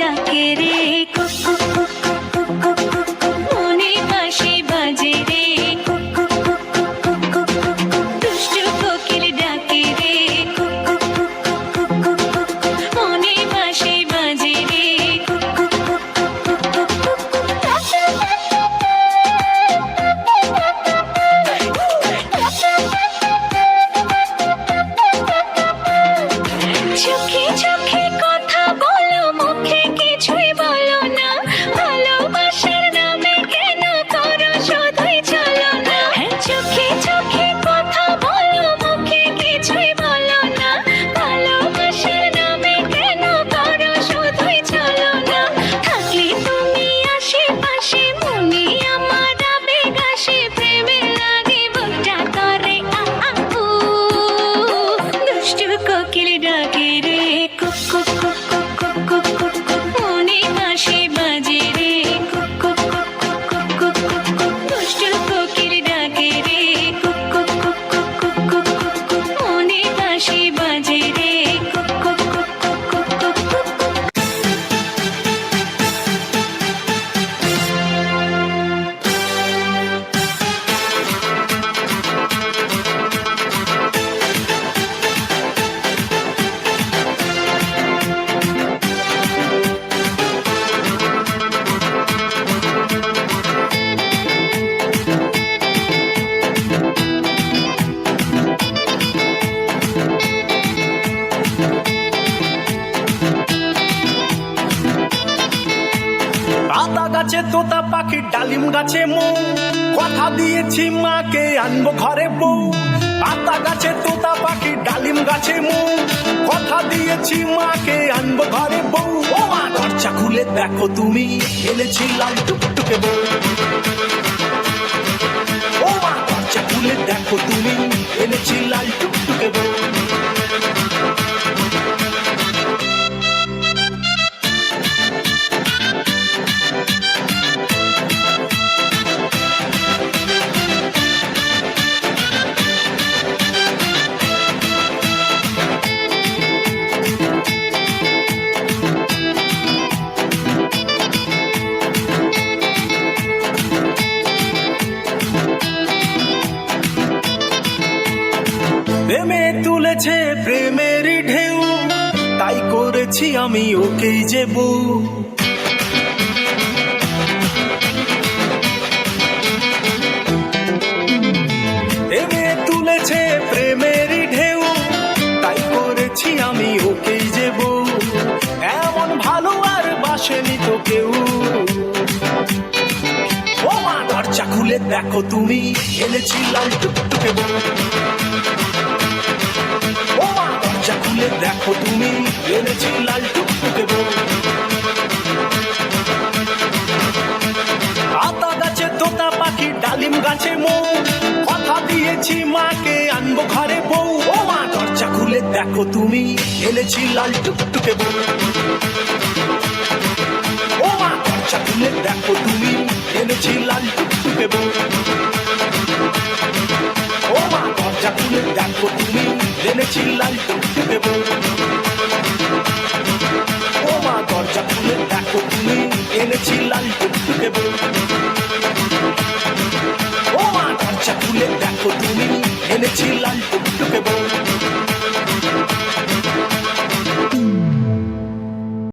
ডাকে রে কুকু কোকিল ডাকে রে আতা গাছে তোতা পাখি, ডালিম গাছে মো। কথা দিয়েছি মাকে, আনব ঘরে বউ। আতা গাছে তোতা পাখি, ডালিম গাছে মো। কথা দিয়েছি মাকে, আনব ঘরে বউ। ও মা, দরজা খুলে দেখো তুমি, এনেছি লাল টুকটুকে বউ। ও মা, দরজা খুলে দেখো তুমি, এনেছি লাল টুকটুকে বউ। প্রেমে তুলেছে প্রেমের ঢেউ। তাই করেছি আমি ওকেই যে বউ। তুলেছে ঢেউ। তাই করেছি আমি ওকেই যে বউ। এমন ভালো আর বাসেনি তো কেউ। খুলে দেখো তুমি এনেছি লাল টুকটুকে দরজা খুলে দেখো তুমি এনেছি লাল টুকটুকে আতা গাছে, তোতা পাখি, ডালিম গাছে মৌ। কথা দিয়েছি মাকে, আনব ঘরে বউ। ও মা, দরজা খুলে দেখো তুমি এনেছি লাল টুকটুকে বউ। ও মা, দরজা খুলে দেখো তুমি এনেছি লাল টুকটুকে টুকটুকে বউ ও মা দরজা খুলে দেখো তুমি এনেছি লাল টুকটুকে